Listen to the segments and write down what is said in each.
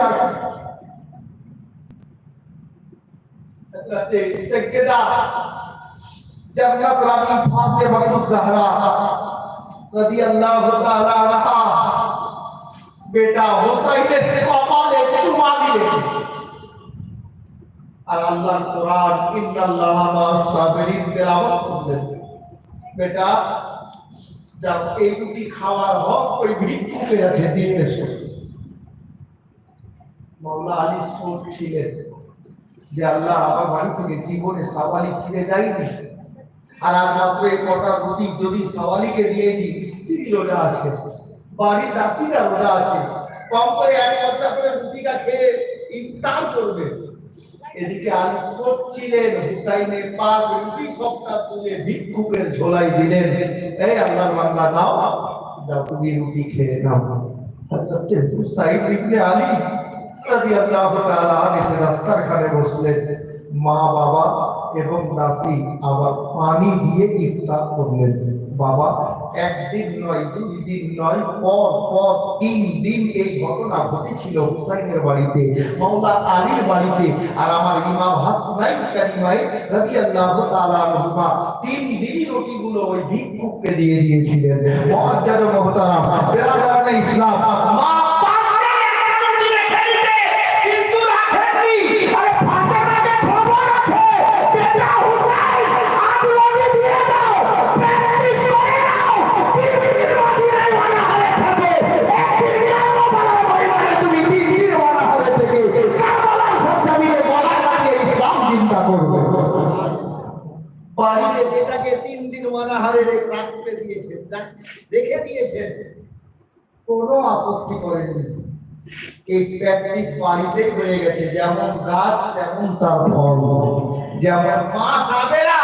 আছে রাতে সজ্জদা জন্নত রানী ফাতেমা জহরা রাদিয়াল্লাহু বেটা এই দুটি খাওয়ার হক ওই ভিক্ষুকের আছে দিয়ে এসেছে মাওলা আলী সোট ছিলেন, যে আল্লাহ আমার বাড়ি থেকে জীবনে সাওয়ালি ফিরে যায়নি। আর আজ এই কটা যদি সাওয়ালিকে দিয়ে দিই, স্ত্রী রোজা আছে, বাড়ির দাসিরা রোজা আছে, কম করে এক করে রুটিটা খেয়ে ইফতার করবে। এদিকে আলী ছিলেন, হুসাইনের পাক রুটি সবটা তুলে ভিক্ষুকের ঝোলাই দিলেন, এই আল্লাহর বান্দা, নাও তুমি রুটি খেয়ে নাও। হুসাইন ইবনে আলী রাস্তার খানে বসলেন মা, বাবা এবং দাসী আবার পানি দিয়ে ইফতার করলেন। বাবা, একদিন নয়, দুই দিন নয়, পর পর তিন দিন এই ঘটনা ঘটেছিল হুসাইনের বাড়িতে, মাওলা আলীর বাড়িতে। আর আমার ইমাম হাসনাইন কারিমাই রাদিয়াল্লাহু তাআলা আনহুমা তিন দিনই রুটিগুলো ওই ভিক্ষুককে দিয়ে দিয়েছিলেন। মুআজ্জাদ মুহতারাম বিরাদারানে ইসলাম, মা বেটাকে তিন দিন অনাহারে রাখতে দিয়েছেন রেখে দিয়েছেন। কোনো আপত্তি করেননি। এই প্র্যাকটিস বাড়িতে হয়ে গেছে, যেমন গাছ, তেমন তার ফল। যেমন মা সাবেরা।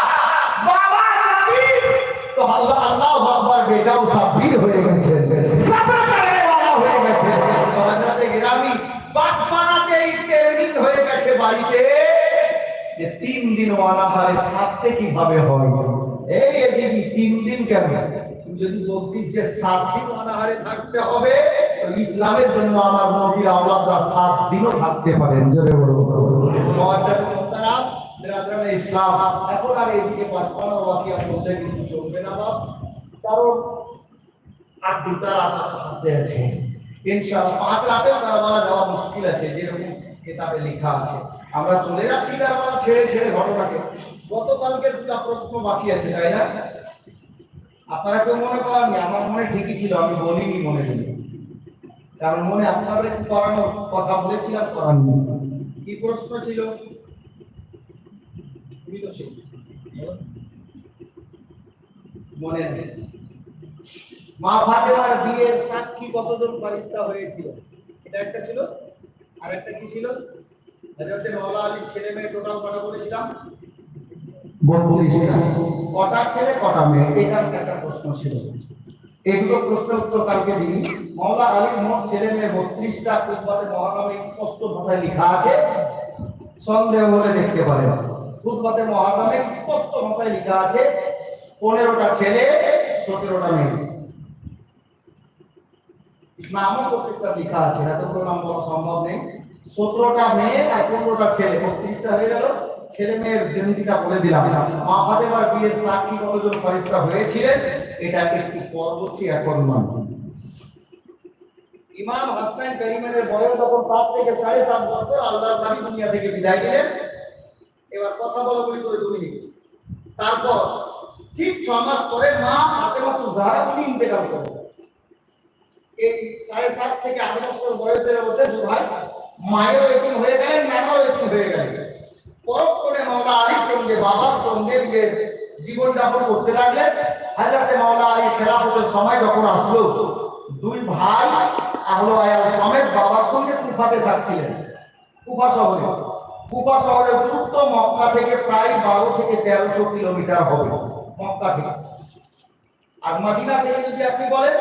তিন দিন অনাহারে থাকতে কীভাবে হয়? এই এদিকে তিন দিন কেন? তুমি যদি বলতিস যে সাত দিন অনাহারে থাকতে হবে ইসলামের জন্য আমার নবীর আওলাদরা সাত দিনও থাকতে পারেন, জোরে মুহতারাম ইসলাম। এখন আর এদিকে বলতে কিন্তু চলবে না বাপ। কারণ আর দুটা রাত হাতে আছে। পাঁচ রাতে যাওয়া মুশকিল আছে, যেরকম কিতাবে লেখা আছে। আমরা চলে যাচ্ছি কারবালা ছেড়ে ছেড়ে ঘটনাকে। গতকালকে দুটা প্রশ্ন বাকি আছে, তাই না? আপনারা কেউ মনে করেননি? আমার মনে ঠিকই ছিল, আমি বলিনি মনে ছিল কারণ মনে আপনাদের করানোর কথা বলেছিলাম, করাননি। কি প্রশ্ন ছিল? তুমি তো ছিল। মনে নেই। মা ফাতেমার বিয়ের সাক্ষী কতজন ফারিস্তা হয়েছিল? এটা একটা ছিল? আর একটা কি ছিল? হযরতে মাওলা আলীর ছেলে মেয়ে টোটাল কথা বলেছিলাম? বত্রিশটা। কটা ছেলে, কটা মেয়ে? এটা একটা প্রশ্ন ছিল। এগুলো প্রশ্নের উত্তর কালকে দিই মাওলা আলীর মোট ছেলে মেয়ে বত্রিশটা কুতবাতে মহাকামে স্পষ্ট ভাষায় লেখা আছে। সন্দেহ হলে দেখতে পারেন। কুতবাতে মহাকামে স্পষ্ট ভাষায় লেখা আছে, পনেরোটা ছেলে, সতেরোটা মেয়ে। নামও প্রত্যেকটা লেখা আছে। এতগুলো নাম বলা সম্ভব নেই। সতেরোটা মেয়ে আর পনেরোটা ছেলে। বত্রিশটা হয়ে গেল। ছেলে মেয়ের বলে দিলাম, মা ফাতেমার বিয়ের সাক্ষী কতজন হয়েছিলেন, এটা এখন নয়। ইমাম হাসনাইন করিমের বয়স তখন সাত থেকে সাড়ে সাত বছর, আল্লাহর নবী দুনিয়া থেকে বিদায় এবার কথা বলা বলি করে দুই তারপর ঠিক ছ মাস পরে মা ফাতেমা তু জাহরা উনি ইন্তেকাল করেন। এই সাড়ে সাত থেকে আট বছর বয়সের মধ্যে দু ভাই মায়েরও হয়ে গেলেন নানাও এরকম হয়ে গেলেন। মাওলা আলীর সঙ্গে, বাবার সঙ্গে নিজের জীবন যাপন করতে লাগলেন হাজরাতে মাওলা আলী খেলাফতের সময় যখন আসলো, দুই ভাই আহলো আয়াল সমেত বাবার সঙ্গে কুফাতে থাকছিলেন। কুফা শহরে। কুফা শহরের দূরত্ব মক্কা থেকে প্রায় বারো থেকে তেরোশো কিলোমিটার হবে, মক্কা থেকে। আর মদিনা থেকে যদি আপনি বলেন